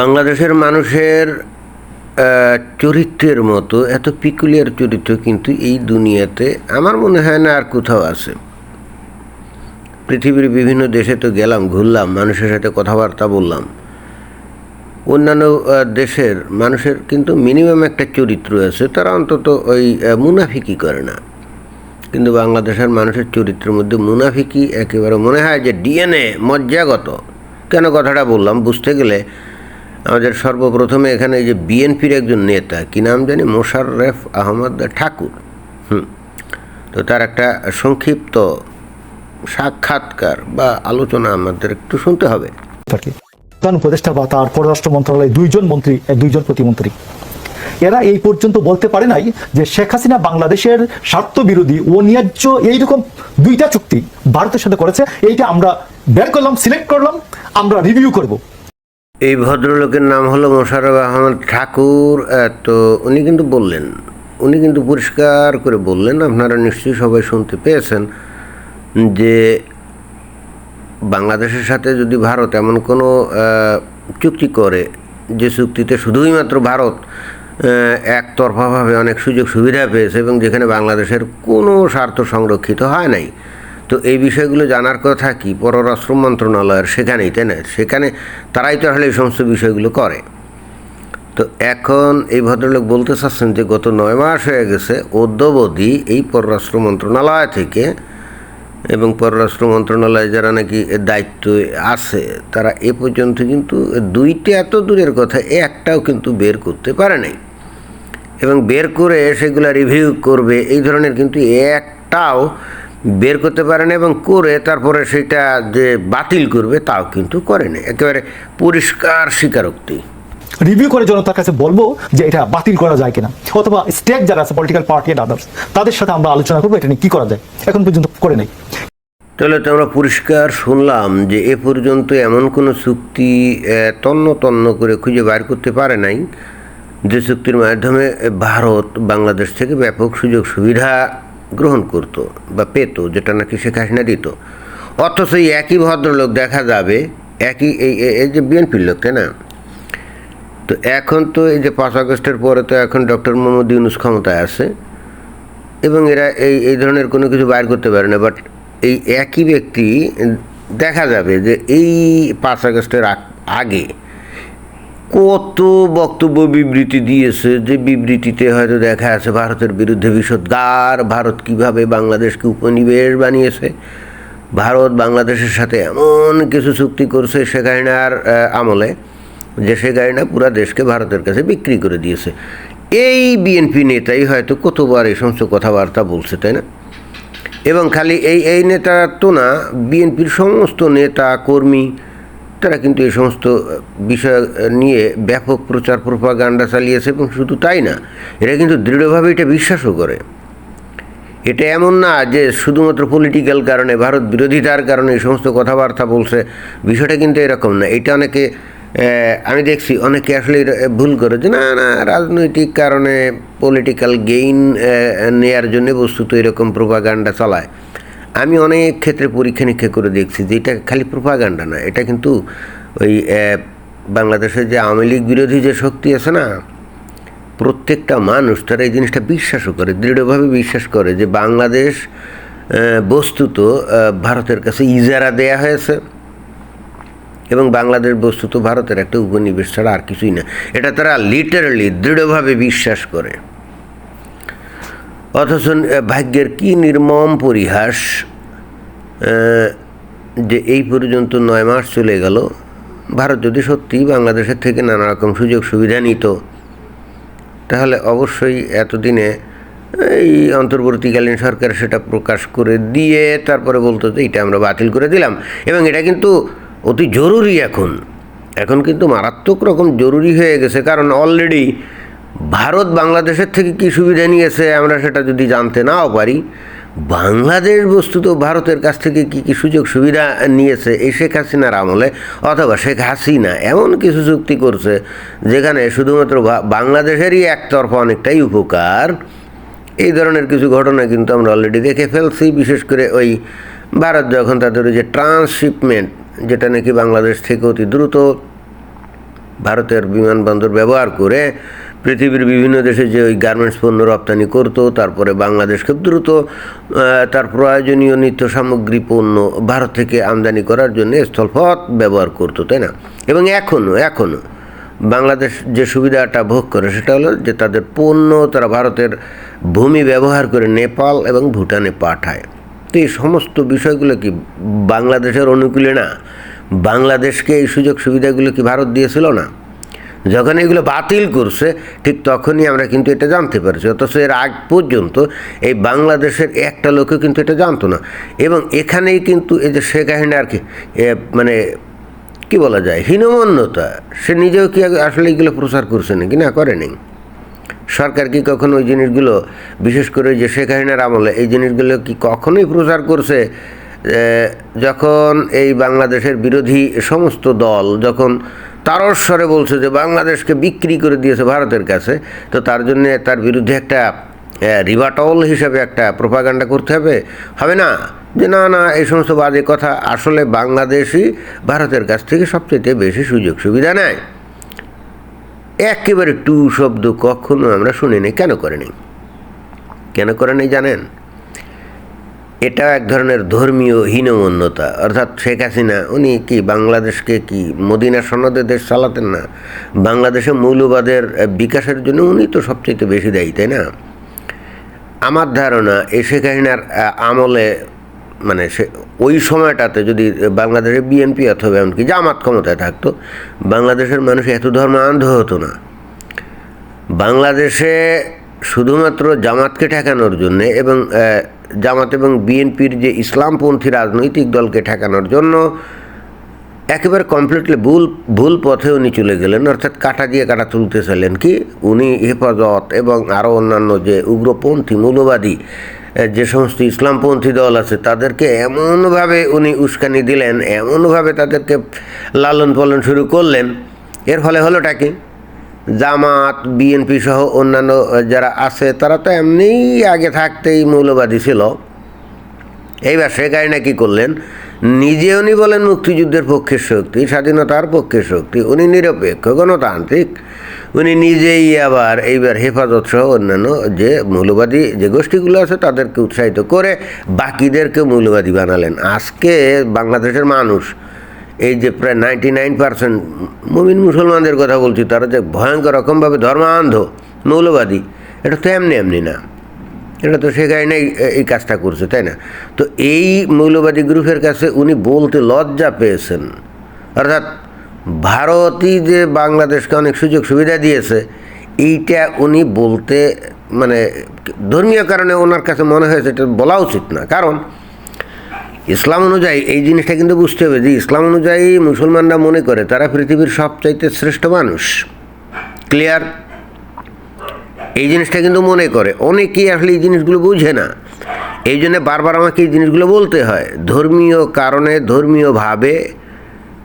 বাংলাদেশের মানুষের চরিত্রের মতো, এত পিকুলিয়ার চরিত্র কিন্তু এই দুনিয়াতে আমার মনে হয় না আর কোথাও আছে। পৃথিবীর বিভিন্ন দেশে তো গেলাম, ঘুরলাম, মানুষের সাথে কথাবার্তা বললাম। অন্যান্য দেশের মানুষের কিন্তু মিনিমাম একটা চরিত্র আছে, তারা অন্তত ওই মুনাফিকি করে না। কিন্তু বাংলাদেশের মানুষের চরিত্রের মধ্যে মুনাফিকি একেবারে মনে হয় যে ডিএনএ মজ্জাগত। কেন কথাটা বললাম? বুঝতে গেলে আমাদের সর্বপ্রথমে এখানে যে বিএনপির একজন নেতা, কি নাম জানি? মোশাররেফ আহমদ ঠাকুর। হুম। তো তার একটা সংক্ষিপ্ত সাক্ষাৎকার বা আলোচনা আমাদের একটু শুনতে হবে। প্রধান উপদেষ্টা বা তার পররাষ্ট্র মন্ত্রণালয়ে দুইজন মন্ত্রী দুইজন প্রতিমন্ত্রী। এরা এই পর্যন্ত বলতে পারে নাই যে শেখ হাসিনা বাংলাদেশের স্বার্থ বিরোধী ও ন্যায্য এইরকম দুইটা চুক্তি ভারতের সাথে করেছে। এইটা আমরা বের করলাম, সিলেক্ট করলাম, আমরা রিভিউ করব। এই ভদ্রলোকের নাম হলো মোশাররফ আহমদ ঠাকুর তো উনি কিন্তু বললেন, উনি কিন্তু পরিষ্কার করে বললেন, আপনারা নিশ্চয়ই সবাই শুনতে পেয়েছেন, যে বাংলাদেশের সাথে যদি ভারত এমন কোনো চুক্তি করে, যে চুক্তিতে শুধুই মাত্র ভারত একতরফাভাবে অনেক সুযোগ সুবিধা পেয়েছে এবং যেখানে বাংলাদেশের কোনো স্বার্থ সংরক্ষিত হয় নাই তো এই বিষয়গুলো জানার কথা কি? পররাষ্ট্র মন্ত্রণালয়ের সেখানেই, তাই না? সেখানে তারাই তো আসলে এই সমস্ত বিষয়গুলো করে। তো এখন এই ভদ্রলোক বলতে চাচ্ছেন যে গত নয় মাস হয়ে গেছে, অদ্যবধি এই পররাষ্ট্র মন্ত্রণালয় থেকে এবং পররাষ্ট্র মন্ত্রণালয়ে যারা নাকি এর দায়িত্বে আছে, তারা এ পর্যন্ত কিন্তু দুইটা এত দূরের কথা, একটাও কিন্তু বের করতে পারে নাই। এবং বের করে সেগুলো রিভিউ করবে, এই ধরনের কিন্তু একটাও বের করতে পারে না এবং করে তারপরে সেটা যে বাতিল করবে তাও কিন্তু করে না। একেবারে পরিষ্কার স্বীকারোক্তি। রিভিউ করে জনতার কাছে বলব যে এটা বাতিল করা যায় কিনা অথবা স্টেট যারা আছে পলিটিক্যাল পার্টি এন্ড আদার্স তাদের সাথে আমরা আলোচনা করব এটা নিয়ে কী করা যায়। এখন পর্যন্ত করে নেই। তাহলে তো আমরা পরিষ্কার শুনলাম যে এ পর্যন্ত এমন কোনো চুক্তি তন্ন তন্ন করে খুঁজে বাইর করতে পারে নাই। যে চুক্তির মাধ্যমে ভারত বাংলাদেশ থেকে ব্যাপক সুযোগ সুবিধা গ্রহণ করত বা পেত, যেটা নাকি শেখ হাসিনা দিত। অথচ এই একই ভদ্রলোক দেখা যাবে, একই এই, এই- যে বিএনপির লোক, তাই না? তো এখন তো এই যে পাঁচ আগস্টের পরে তো এখন ডক্টর মোহাম্মদ ইউনুস ক্ষমতায় আছে, এবং এরা এই এই ধরনের কোনো কিছু বাইর করতে পারে না বাট এই একই ব্যক্তি দেখা যাবে যে এই পাঁচ আগস্টের আগ- আগে কত বক্তব্য বিবৃতি দিয়েছে যে বিবৃতিতে হয়তো দেখা আছে ভারতের বিরুদ্ধে বিষোদ্গার ভারত কীভাবে বাংলাদেশকে উপনিবেশ বানিয়েছে ভারত বাংলাদেশের সাথে এমন কিছু চুক্তি করছে হাসিনার আহ, আমলে যে শেখ হাসিনা পুরা দেশকে ভারতের কাছে বিক্রি করে দিয়েছে। এই বিএনপি নেতাই হয়তো কতবার এই সমস্ত কথাবার্তা বলছে তাই না? এবং খালি এই এই নেতা তো না বিএনপির সমস্ত নেতা কর্মী তারা কিন্তু এই সমস্ত বিষয় নিয়ে ব্যাপক প্রচার প্রপাগান্ডা চালিয়েছে এবং শুধু তাই না, এরা কিন্তু দৃঢ়ভাবে এটা বিশ্বাসও করে। এটা এমন না যে শুধুমাত্র পলিটিক্যাল কারণে, ভারত বিরোধিতার কারণে এই সমস্ত কথাবার্তা বলছে, বিষয়টা কিন্তু এরকম না। এটা অনেকে আমি দেখছি, অনেকে আসলে ভুল করে যে না না, রাজনৈতিক কারণে পলিটিক্যাল গেইন নেয়ার জন্য বস্তুত এরকম প্রোপাগান্ডা চালায়। আমি অনেক ক্ষেত্রে পরীক্ষা নিরীক্ষা করে দেখছি যে এটা খালি প্রোপাগান্ডা না এটা কিন্তু ওই বাংলাদেশের যে আওয়ামী লীগ বিরোধী যে শক্তি আছে না, প্রত্যেকটা মানুষ তারা এই জিনিসটা বিশ্বাসও করে, দৃঢ়ভাবে বিশ্বাস করে যে বাংলাদেশ বস্তুত ভারতের কাছে ইজারা দেয়া হয়েছে এবং বাংলাদেশ বস্তুত ভারতের একটা উপনিবেশ ছাড়া আর কিছুই না। এটা তারা লিটারালি দৃঢ়ভাবে বিশ্বাস করে। অথচ ভাগ্যের কি নির্মম পরিহাস যে এই পর্যন্ত নয় মাস চলে গেল, ভারত যদি সত্যিই বাংলাদেশের থেকে নানা রকম সুযোগ সুবিধা নিত, তাহলে অবশ্যই এতদিনে এই অন্তর্বর্তীকালীন সরকার সেটা প্রকাশ করে দিয়ে তারপরে বলতো যে এটা আমরা বাতিল করে দিলাম। এবং এটা কিন্তু অতি জরুরি এখন। এখন কিন্তু মারাত্মক রকম জরুরি হয়ে গেছে, কারণ অলরেডি ভারত বাংলাদেশের থেকে কী সুবিধা নিয়েছে? আমরা সেটা যদি জানতে নাও পারি, বাংলাদেশ বস্তুত ভারতের কাছ থেকে কী কী সুযোগ সুবিধা নিয়েছে এই শেখ হাসিনার আমলে অথবা শেখ হাসিনা এমন কিছু চুক্তি করছে যেখানে শুধুমাত্র বাংলাদেশেরই একতরফা অনেকটাই উপকার? এই ধরনের কিছু ঘটনা কিন্তু আমরা অলরেডি দেখে ফেলছি, বিশেষ করে ওই ভারত যখন তাদের যে ট্রান্সশিপমেন্ট, যেটা নাকি বাংলাদেশ থেকে অতি দ্রুত ভারতের বিমানবন্দর ব্যবহার করে পৃথিবীর বিভিন্ন দেশে যে ওই গার্মেন্টস পণ্য রপ্তানি করতো, তারপরে বাংলাদেশ খুব দ্রুত তার প্রয়োজনীয় নিত্য সামগ্রী পণ্য ভারত থেকে আমদানি করার জন্য স্থলপথ ব্যবহার করতো, তাই না? এবং এখনও এখনও বাংলাদেশ যে সুবিধাটা ভোগ করে সেটা হলো যে তাদের পণ্য তারা ভারতের ভূমি ব্যবহার করে নেপাল এবং ভুটানে পাঠায়। তো এই সমস্ত বিষয়গুলো কি বাংলাদেশের অনুকূলে না? বাংলাদেশকে এই সুযোগ সুবিধাগুলো কি ভারত দিয়েছিল না? যখন এগুলো বাতিল করছে, ঠিক তখনই আমরা কিন্তু এটা জানতে পারছি। অথচ এর আগ পর্যন্ত এই বাংলাদেশের একটা লোকও কিন্তু এটা জানতো না। এবং এখানেই কিন্তু এই যে শেখ হাসিনা আর কি মানে কি বলা যায়, হীনমন্যতা, সে নিজেও কি আসলে এগুলো প্রচার করছে নাকি? না করেনি সরকার কি কখনো ওই জিনিসগুলো, বিশেষ করে যে শেখ হাসিনার আমলে, এই জিনিসগুলো কি কখনোই প্রচার করছে? যখন এই বাংলাদেশের বিরোধী সমস্ত দল যখন তারস্বরে বলছে যে বাংলাদেশকে বিক্রি করে দিয়েছে ভারতের কাছে, তো তার জন্য তার বিরুদ্ধে একটা রিভাটল হিসাবে একটা প্রোপাগান্ডা করতে হবে। হবে না? যে না না, এই সমস্ত বাজে কথা আসলে বাংলাদেশই ভারতের কাছ থেকে সবচেয়ে বেশি সুযোগ সুবিধা নেয়। একেবারে টু শব্দ কখনো আমরা শুনিনি। কেন করেনি? কেন করেনি জানেন? এটা এক ধরনের ধর্মীয় হীনমন্যতা। অর্থাৎ শেখ হাসিনা, উনি কি বাংলাদেশকে কি মদিনা সনদে দেশ চালাতেন না? বাংলাদেশে মৌলবাদের বিকাশের জন্য উনি তো সবচেয়ে বেশি দায়ী, তাই না? আমার ধারণা এই শেখ হাসিনার আমলে মানে সে, ওই সময়টাতে যদি বাংলাদেশের বিএনপি অথবা এমনকি জামাত ক্ষমতায় থাকতো, বাংলাদেশের মানুষ এত ধর্মান্ধ হতো না। বাংলাদেশে শুধুমাত্র জামাতকে ঠেকানোর জন্যে এবং জামাত এবং বিএনপির যে ইসলামপন্থী রাজনৈতিক দলকে ঠেকানোর জন্য একেবারে কমপ্লিটলি ভুল ভুল পথে উনি চলে গেলেন। অর্থাৎ কাটা দিয়ে কাটা তুলতে চাইলেন কি? উনি হেফাজত এবং আরও অন্যান্য যে উগ্রপন্থী, মৌলবাদী যে সমস্ত ইসলামপন্থী দল আছে, তাদেরকে এমনভাবে উনি উস্কানি দিলেন, এমনভাবে তাদেরকে লালন পালন শুরু করলেন। এর ফলে হলোটা কি? জামাত, বিএনপি সহ অন্যান্য যারা আছে, তারা তো এমনিই আগে থাকতেই মৌলবাদী ছিল। এইবার শেখ হাসিনা কী করলেন? নিজে উনি বলেন মুক্তিযুদ্ধের পক্ষের শক্তি, স্বাধীনতার পক্ষের শক্তি, উনি নিরপেক্ষ, গণতান্ত্রিক। উনি নিজেই আবার এইবার হেফাজত সহ অন্যান্য যে মৌলবাদী যে গোষ্ঠীগুলো আছে, তাদেরকে উৎসাহিত করে বাকিদেরকে মৌলবাদী বানালেন। আজকে বাংলাদেশের মানুষ এই যে প্রায় নাইনটি নাইন পার্সেন্ট মুমিন মুসলমানদের কথা বলছি, তারা যে ভয়ঙ্কর রকমভাবে ধর্মান্ধ, মৌলবাদী, এটা তো এমনি এমনি না। এটা তো সে নাই এই কাজটা করছে, তাই না? তো এই মৌলবাদী গ্রুপের কাছে উনি বলতে লজ্জা পেয়েছেন। অর্থাৎ ভারতই যে বাংলাদেশকে অনেক সুযোগ সুবিধা দিয়েছে, এইটা উনি বলতে মানে ধর্মীয় কারণে ওনার কাছে মনে হয়েছে, এটা বলা উচিত না। কারণ ইসলাম অনুযায়ী এই জিনিসটা কিন্তু বুঝতে হবে যে ইসলাম অনুযায়ী মুসলমানরা মনে করে তারা পৃথিবীর সবচাইতে শ্রেষ্ঠ মানুষ। ক্লিয়ার এই জিনিসটা কিন্তু মনে করে। অনেকেই আসলে এই জিনিসগুলো বুঝে না। এই জন্য বারবার আমাকে এই জিনিসগুলো বলতে হয়। ধর্মীয় কারণে ধর্মীয়ভাবে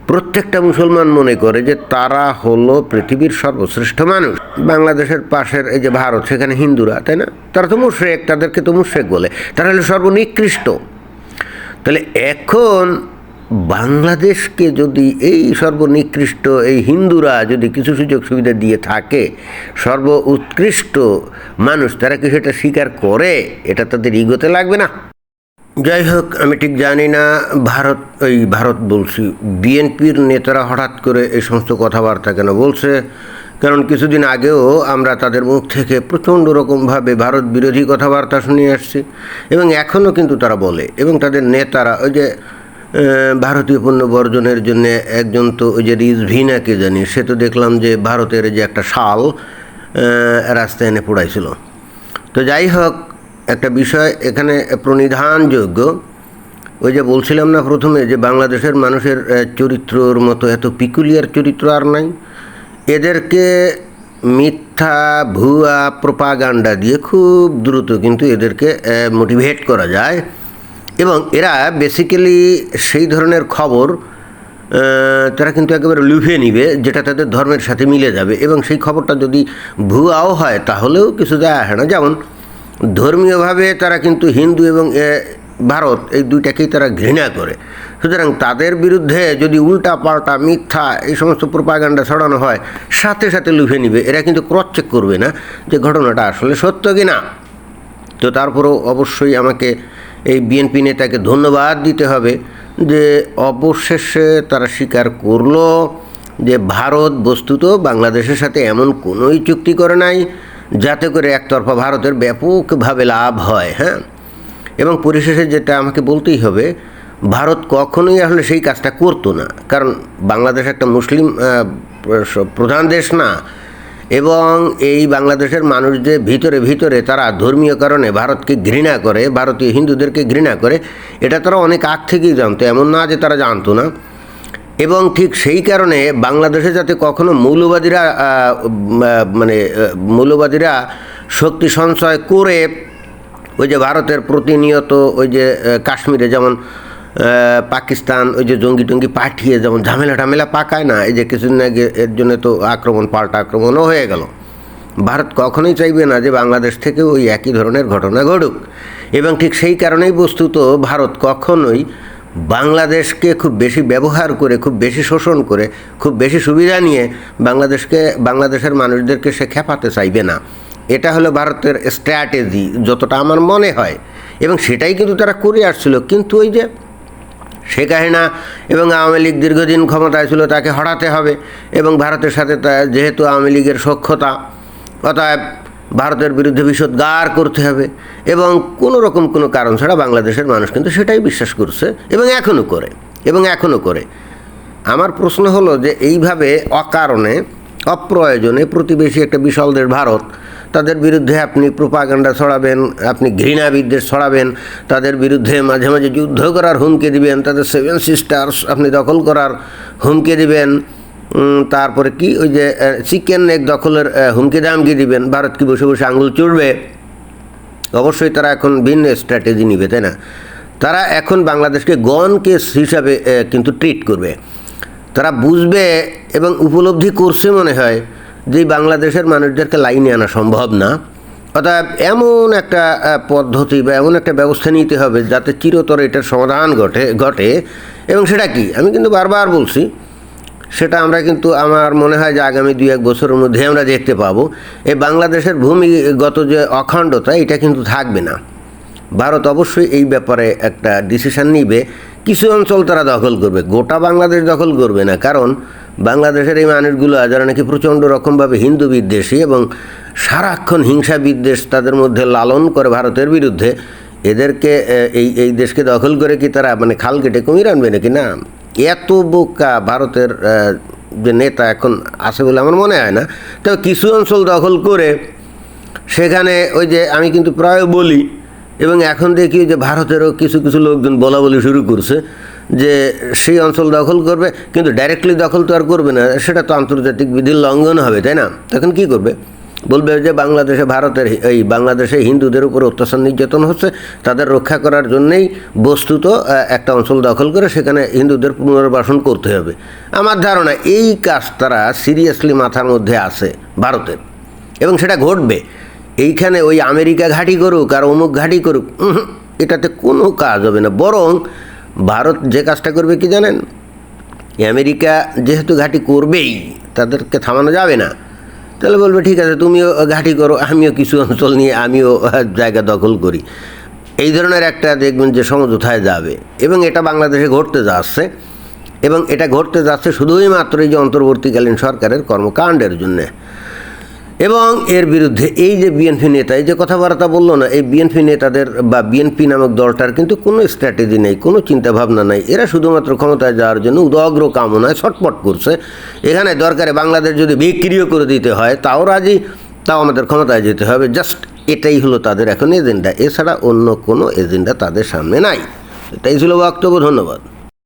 প্রত্যেকটা মুসলমান মনে করে যে তারা হলো পৃথিবীর সর্বশ্রেষ্ঠ মানুষ। বাংলাদেশের পাশের এই যে ভারত, সেখানে হিন্দুরা, তাই না? তারা তো মুশ্রেক, তাদেরকে তো মুশ্রেক বলে। তারা হলো সর্বনিকৃষ্ট। তাহলে এখন বাংলাদেশকে যদি এই সর্বনিকৃষ্ট, এই হিন্দুরা যদি কিছু সুযোগ সুবিধা দিয়ে থাকে সর্ব উৎকৃষ্ট মানুষ, তারা কি সেটা স্বীকার করে? এটা তাদের ইগোতে লাগবে না? যাই হোক, আমি ঠিক জানি না, ভারত ওই ভারত বলছি, বিএনপির নেতারা হঠাৎ করে এই সমস্ত কথাবার্তা কেন বলছে? কারণ কিছুদিন আগেও আমরা তাদের মুখ থেকে প্রচণ্ড রকমভাবে ভারত বিরোধী কথাবার্তা শুনিয়ে আসছি এবং এখনও কিন্তু তারা বলে এবং তাদের নেতারা ওই যে ভারতীয় পণ্য বর্জনের জন্য একজন তো ওই যে রিজভিনাকে জানি, সে তো দেখলাম যে ভারতের যে একটা শাল রাস্তায় এনে পোড়াইছিল। তো যাই হোক, একটা বিষয় এখানে প্রণিধানযোগ্য। ওই যে বলছিলাম না প্রথমে যে বাংলাদেশের মানুষের চরিত্রর মতো এত পিকুলিয়ার চরিত্র আর নাই। এদেরকে মিথ্যা, ভুয়া প্রপাগান্ডা দিয়ে খুব দ্রুত কিন্তু এদেরকে মোটিভেট করা যায়। এবং এরা বেসিক্যালি সেই ধরনের খবর তারা কিন্তু একেবারে লুফে নিবে, যেটা তাদের ধর্মের সাথে মিলে যাবে। এবং সেই খবরটা যদি ভুয়াও হয়, তাহলেও কিছু যায় আসে না। যেমন, ধর্মীয়ভাবে তারা কিন্তু হিন্দু এবং ভারত, এই দুইটাকেই তারা ঘৃণা করে। সুতরাং তাদের বিরুদ্ধে যদি উল্টা পাল্টা মিথ্যা এই সমস্ত প্রোপাগান্ডা ছড়ানো হয়, সাথে সাথে লুফে নিবে। এরা কিন্তু ক্রস চেক করবে না যে ঘটনাটা আসলে সত্য কি না তো তারপরেও অবশ্যই আমাকে এই বিএনপি নেতাকে ধন্যবাদ দিতে হবে যে অবশেষে তারা স্বীকার করল যে ভারত বস্তুত বাংলাদেশের সাথে এমন কোনোই চুক্তি করে নাই যাতে করে একতরফা ভারতের ব্যাপকভাবে লাভ হয় হ্যাঁ? এবং পরিশেষে যেটা আমাকে বলতেই হবে ভারত কখনোই আসলে সেই কাজটা করতো না। কারণ বাংলাদেশ একটা মুসলিম প্রধান দেশ না। এবং এই বাংলাদেশের মানুষ যে ভিতরে ভিতরে তারা ধর্মীয় কারণে ভারতকে ঘৃণা করে, ভারতীয় হিন্দুদেরকে ঘৃণা করে, এটা তারা অনেক আগ থেকেই জানতো, এমন না যে তারা জানতো না। এবং ঠিক সেই কারণে বাংলাদেশে যাতে কখনো মৌলবাদীরা মানে মৌলবাদীরা শক্তি সঞ্চয় করে, ওই যে ভারতের প্রতিনিয়ত ওই যে কাশ্মীরে যেমন পাকিস্তান ওই যে জঙ্গি টঙ্গি পাঠিয়ে যেমন ঝামেলা টামেলা পাকায় না, এই যে কিছুদিন আগে এর জন্য তো আক্রমণ, পাল্টা আক্রমণও হয়ে গেল। ভারত কখনোই চাইবে না যে বাংলাদেশ থেকে ওই একই ধরনের ঘটনা ঘটুক। এবং ঠিক সেই কারণেই বস্তুত ভারত কখনোই বাংলাদেশকে খুব বেশি ব্যবহার করে, খুব বেশি শোষণ করে, খুব বেশি সুবিধা নিয়ে বাংলাদেশকে, বাংলাদেশের মানুষদেরকে সে খেপাতে চাইবে না। এটা হলো ভারতের স্ট্র্যাটেজি যতটা আমার মনে হয়। এবং সেটাই কিন্তু তারা করে আসছিল। কিন্তু ওই যে শেখ হাসিনা এবং আওয়ামী লীগ দীর্ঘদিন ক্ষমতায় ছিল তাকে হটাতে হবে এবং ভারতের সাথে যেহেতু আওয়ামী লীগের সক্ষতা, অতএব ভারতের বিরুদ্ধে বিষোদ্গার করতে হবে এবং কোনো রকম কোনো কারণ ছাড়া বাংলাদেশের মানুষ কিন্তু সেটাই বিশ্বাস করছে এবং এখনও করে, এবং এখনও করে। আমার প্রশ্ন হলো যে এইভাবে অকারণে, অপ্রয়োজনে প্রতিবেশী একটা বিশাল দেশ ভারত তাদের বিরুদ্ধে আপনি প্রোপাগান্ডা ছড়াবেন, আপনি ঘৃণা বিদ্বেষ ছড়াবেন, তাদের বিরুদ্ধে মাঝে মাঝে যুদ্ধ করার হুমকি দিবেন, তাদের সেভেন সিস্টার্স আপনি দখল করার হুমকি দিবেন তারপরে কি ওই যে চিকেন নেক দখলের হুমকি দামকি দিবেন, ভারত কি বসে বসে আঙুল চড়বে? অবশ্যই তারা এখন ভিন্ন স্ট্র্যাটেজি নিবে, তাই না? তারা এখন বাংলাদেশকে গন কেস হিসাবে কিন্তু ট্রিট করবে। তারা বুঝবে এবং উপলব্ধি করছে মনে হয় যে বাংলাদেশের মানুষদেরকে লাইনে আনা সম্ভব না অর্থাৎ এমন একটা পদ্ধতি বা এমন একটা ব্যবস্থা নিতে হবে যাতে চিরতর এটার সমাধান ঘটে ঘটে। এবং সেটা কি? আমি কিন্তু বারবার বলছি, সেটা আমরা কিন্তু আমার মনে হয় যে আগামী দুই এক বছরের মধ্যে আমরা দেখতে পাবো। এই বাংলাদেশের ভূমিগত যে অখণ্ডতা, এটা কিন্তু থাকবে না। ভারত অবশ্যই এই ব্যাপারে একটা ডিসিশন নিবে। কিছু অঞ্চল তারা দখল করবে, গোটা বাংলাদেশ দখল করবে না। কারণ বাংলাদেশের এই মানুষগুলো যারা নাকি প্রচণ্ড রকমভাবে হিন্দু বিদ্বেষী এবং সারাক্ষণ হিংসা বিদ্বেষ তাদের মধ্যে লালন করে ভারতের বিরুদ্ধে, এদেরকে এই এই দেশকে দখল করে কি তারা মানে খাল কেটে কুমির আনবে নাকি? না। এত বোকা ভারতের যে নেতা এখন আছে বলে আমার মনে হয় না। তবে কিছু অঞ্চল দখল করে সেখানে ওই যে আমি কিন্তু প্রায় বলি, এবং এখন দেখি যে ভারতেরও কিছু কিছু লোকজন বলা বলি শুরু করছে। যে সেই অঞ্চল দখল করবে, কিন্তু ডাইরেক্টলি দখল তো আর করবে না, সেটা তো আন্তর্জাতিক বিধির লঙ্ঘন হবে, তাই না? তখন কি করবে? বলবে যে বাংলাদেশে ভারতের এই বাংলাদেশে হিন্দুদের উপর অত্যাচার নির্যাতন হচ্ছে, তাদের রক্ষা করার জন্যেই বস্তুত একটা অঞ্চল দখল করে সেখানে হিন্দুদের পুনর্বাসন করতে হবে। আমার ধারণা এই কাজ তারা সিরিয়াসলি মাথার মধ্যে আছে ভারতের, এবং সেটা ঘটবে। এইখানে ওই আমেরিকা ঘাঁটি করুক আর অমুক ঘাঁটি করুক এটাতে কোনো কাজ হবে না। বরং ভারত যে কাজটা করবে কি জানেন? আমেরিকা যেহেতু ঘাঁটি করবেই, তাদেরকে থামানো যাবে না। তাহলে বলবে, ঠিক আছে, তুমিও ঘাঁটি করো, আমিও কিছু অঞ্চল নিয়ে আমিও জায়গা দখল করি। এই ধরনের একটা দেখবেন যে সমঝোতায় যাবে। এবং এটা বাংলাদেশে ঘটতে যাচ্ছে। এবং এটা ঘটতে যাচ্ছে শুধুই মাত্র এই যে অন্তর্বর্তীকালীন সরকারের কর্মকাণ্ডের জন্যে। এবং এর বিরুদ্ধে এই যে বিএনপি নেতা, এই যে কথাবার্তা বলল না, এই বিএনপি নেতাদের বা বিএনপি নামক দলটার কিন্তু কোনো স্ট্র্যাটেজি নেই, কোনো চিন্তাভাবনা নাই। এরা শুধুমাত্র ক্ষমতায় যাওয়ার জন্য উদগ্র কামনায় ছটপট করছে। এখানে দরকারে বাংলাদেশ যদি বিক্রিও করে দিতে হয়, তাও রাজি, তাও আমাদের ক্ষমতায় যেতে হবে। জাস্ট এটাই হলো তাদের এখন এজেন্ডা এছাড়া অন্য কোনো এজেন্ডা তাদের সামনে নাই। এটাই ছিল বক্তব্য, ধন্যবাদ।